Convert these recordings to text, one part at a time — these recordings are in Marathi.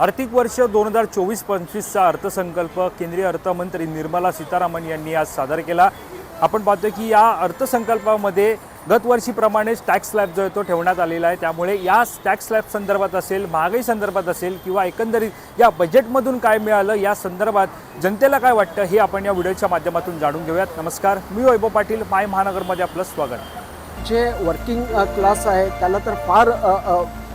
आर्थिक वर्ष दोन हजार चोवीस पंचवीसचा अर्थसंकल्प केंद्रीय अर्थमंत्री निर्मला सीतारामन यांनी आज सादर केला. आपण पाहतो की या अर्थसंकल्पामध्ये गतवर्षीप्रमाणेच टॅक्स स्लॅब जो आहे तो ठेवण्यात आलेला आहे. त्यामुळे या टॅक्स स्लॅब संदर्भात असेल महागाई संदर्भात असेल किंवा एकंदरीत या बजेटमधून काय मिळालं या संदर्भात जनतेला काय वाटतं हे आपण या व्हिडिओच्या माध्यमातून जाणून घेऊयात. नमस्कार मी वैभव पाटील माय महानगरमध्ये आपलं स्वागत. जे वर्किंग क्लास आहे त्याला तर फार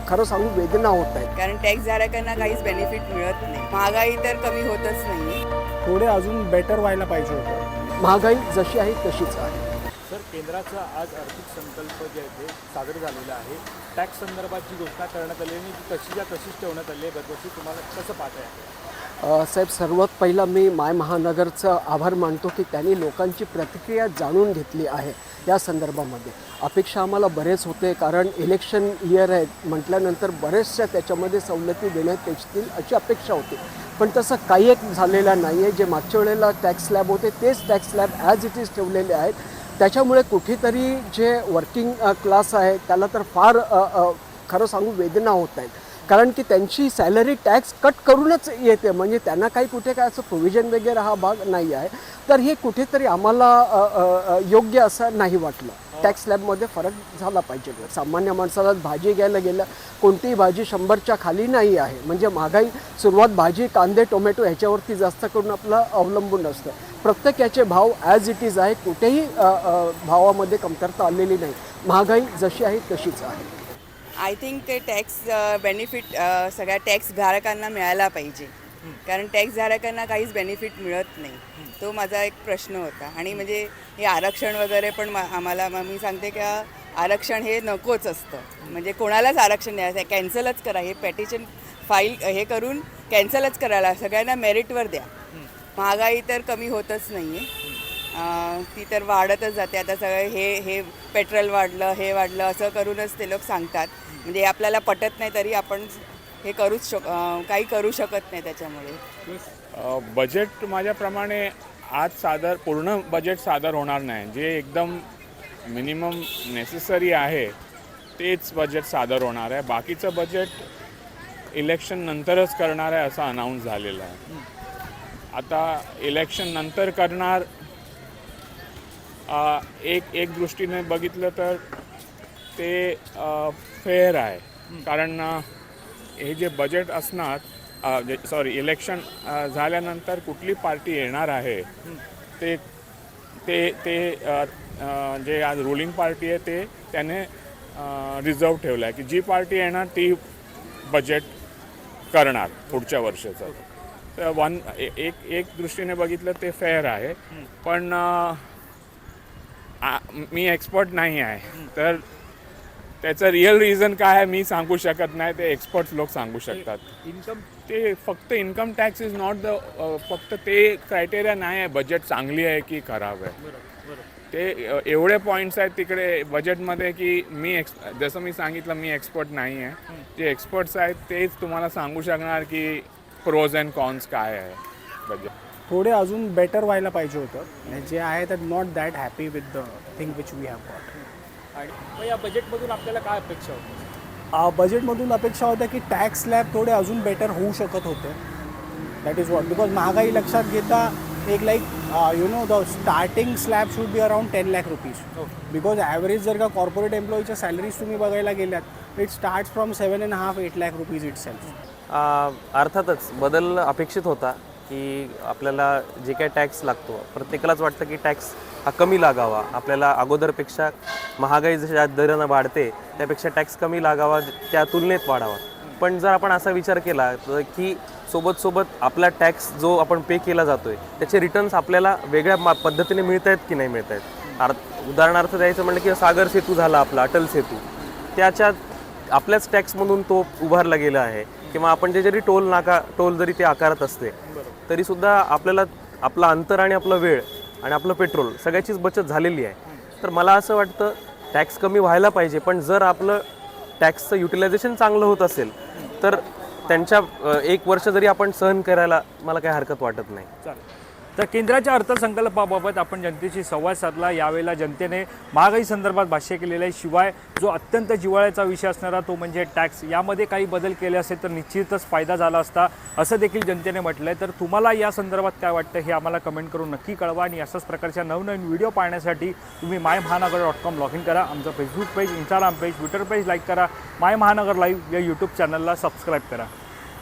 खरं सांगू वेदना होत आहेत. कारण टॅक्सधारकांना काहीच बेनिफिट मिळत नाही. महागाई तर कमी होतच नाही थोडे अजून बेटर व्हायला पाहिजे होतं. महागाई जशी आहे तशीच आहे. सर केंद्राचा आज आर्थिक संकल्प जे आहे ते सादर झालेला आहे. टॅक्स संदर्भात जी घोषणा करण्यात आली आहे ती तशीच्या तशीच ठेवण्यात आली आहे गतवर्षी तुम्हाला कसं पाहत आहे साहेब सर्वात पहिला मी माय महानगरचं आभार मानतो की त्यांनी लोकांची प्रतिक्रिया जाणून घेतली आहे या संदर्भामध्ये. अपेक्षा आम्हाला बरेच होते कारण इलेक्शन इयर आहे म्हटल्यानंतर बरेचशा त्याच्यामध्ये सवलती देण्यात येतील अशी अपेक्षा होती. पण तसं काही एक झालेलं नाही आहे. जे मागच्या वेळेला टॅक्स स्लॅब होते तेच tax slab as it is ठेवलेले आहेत. त्याच्यामुळे कुठेतरी जे वर्किंग क्लास आहे त्याला तर फार खरं सांगू वेदना होत आहेत. कारण की त्यांची सॅलरी टॅक्स कट करूनच येते. म्हणजे त्यांना काही कुठे काय असं प्रोव्हिजन वगैरे हा भाग नाही आहे. तर हे कुठेतरी आम्हाला योग्य असं नाही वाटलं. टॅक्स स्लॅबमध्ये फरक झाला पाहिजे. सामान्य माणसाला भाजी घ्यायला गेलं कोणतीही भाजी शंभरच्या खाली नाही आहे. म्हणजे महागाई सुरुवात भाजी कांदे टोमॅटो ह्याच्यावरती जास्त करून आपलं अवलंबून असतं. प्रत्येक याचे भाव ॲज इट इज आहे. कुठेही भावामध्ये कमतरता आलेली नाही. महागाई जशी आहे तशीच आहे. आय थिंक ते टॅक्स बेनिफिट सगळ्या टॅक्सधारकांना मिळायला पाहिजे. कारण टॅक्सधारकांना काहीच बेनिफिट मिळत नाही. तो माझा एक प्रश्न होता. आणि म्हणजे हे आरक्षण वगैरे पण मा- आम्हाला मग मी सांगते का आरक्षण हे नकोच असतं. म्हणजे कोणालाच आरक्षण द्यायचं कॅन्सलच करा. हे पॅटिशन फाईल हे करून कॅन्सलच करायला सगळ्यांना मेरिटवर द्या. महागाई तर कमी होतच नाही आहे ती तर वाढतच जाते. आता सगळं हे हे पेट्रोल वाढलं हे वाढलं असं करूनच ते लोक सांगतात. म्हणजे आपल्याला पटत नाही तरी आपण हे करूच शक काही करू शकत नाही त्याच्यामुळे. बजेट माझ्याप्रमाणे आज सादर पूर्ण बजेट सादर होणार नाही. जे एकदम मिनिमम नेसेसरी आहे तेच बजेट सादर होणार आहे. बाकीचं बजेट इलेक्शन नंतरच करणार आहे असं अनाऊन्स झालेलं आहे. आता इलेक्शन नंतर करणार एक एक दृष्टीने बघितलं तर ते फेअर आहे. कारण हे जे बजेट असणार सॉरी इलेक्शन झाल्यानंतर कुठली पार्टी येणार आहे ते ते ते जे आज रुलिंग पार्टी आहे ते त्याने रिझर्व ठेवलं आहे की जी पार्टी येणार ती बजेट करणार पुढच्या वर्षाचं. तर वन एक एक दृष्टीने बघितलं ते फेअर आहे. पण आ- मी एक्सपर्ट नाही आहे. तर त्याचं रिअल रिझन काय आहे मी सांगू शकत नाही. ते एक्सपर्ट्स लोक सांगू शकतात. इन्कम ते फक्त income tax is not the फक्त ते क्रायटेरिया नाही आहे. बजेट चांगली आहे की खराब आहे. ते एवढे पॉईंट्स आहेत तिकडे बजेटमध्ये की मी एक्स जसं मी सांगितलं मी एक्सपर्ट नाही आहे. जे एक्सपर्ट्स आहेत तेच तुम्हाला सांगू शकणार की प्रोज अँड कॉन्स काय आहे. थोडे अजून बेटर व्हायला पाहिजे होतं. जे आहे तर not that happy with the thing which we have got आणि मग या बजेटमधून आपल्याला काय अपेक्षा होती बजेटमधून अपेक्षा होत्या की टॅक्स स्लॅब थोडे अजून बेटर होऊ शकत होते. दॅट इज वॉट बिकॉज महागाई लक्षात घेता एक like you know the starting slab should be around ten lakh rupees because average जर का कॉर्पोरेट एम्प्लॉईच्या सॅलरीज तुम्ही बघायला गेल्यात it start from seven and half eight lakh rupees itself अर्थातच बदल अपेक्षित होता. की आपल्याला जे काय टॅक्स लागतो प्रत्येकालाच वाटतं की टॅक्स हा कमी लागावा. आपल्याला अगोदरपेक्षा महागाई जशा दरानं वाढते त्यापेक्षा टॅक्स कमी लागावा त्या तुलनेत वाढावा. पण जर आपण असा विचार केला तर की सोबत सोबत आपला टॅक्स जो आपण पे केला जातो आहे त्याचे रिटर्न्स आपल्याला वेगळ्या मा पद्धतीने मिळत आहेत की नाही मिळत आहेत अर्थ उदाहरणार्थ द्यायचं म्हणलं की सागर सेतू झाला आपला अटल सेतू. त्याच्यात आपल्याच टॅक्समधून तो उभारला गेला आहे. किंवा आपण जे जरी टोल नाका टोल जरी ते आकारत असते तरीसुद्धा आपल्याला आपला अंतर आणि आपला वेळ आणि आपलं पेट्रोल सगळ्याचीच बचत झालेली आहे. तर मला असं वाटतं टॅक्स कमी व्हायला पाहिजे पण जर आपलं टॅक्सचं युटिलायझेशन चांगलं होत असेल तर त्यांच्या एक वर्ष जरी आपण सहन करायला मला काही हरकत वाटत नाही. चालेल. तर केंद्राच्या अर्थसंकल्पाबाबत आपण जनतेशी संवाद साधला. यावेळेला जनतेने महागाई संदर्भात भाष्य केलेलं आहे. शिवाय जो अत्यंत जिव्हाळ्याचा विषय असणारा तो म्हणजे टॅक्स. यामध्ये काही बदल केले असेल तर निश्चितच फायदा झाला असता असं देखील जनतेने म्हटलं आहे तर तुम्हाला या संदर्भात काय वाटतं हे आम्हाला कमेंट करून नक्की कळवा आणि अशाच प्रकारच्या नवनवीन व्हिडिओ पाहण्यासाठी तुम्ही माय महानगर डॉट कॉम लॉग इन करा. आमचं Facebook page Instagram page Twitter page like करा. माय महानगर लाईव्ह या यूट्यूब चॅनलला सबस्क्राईब करा.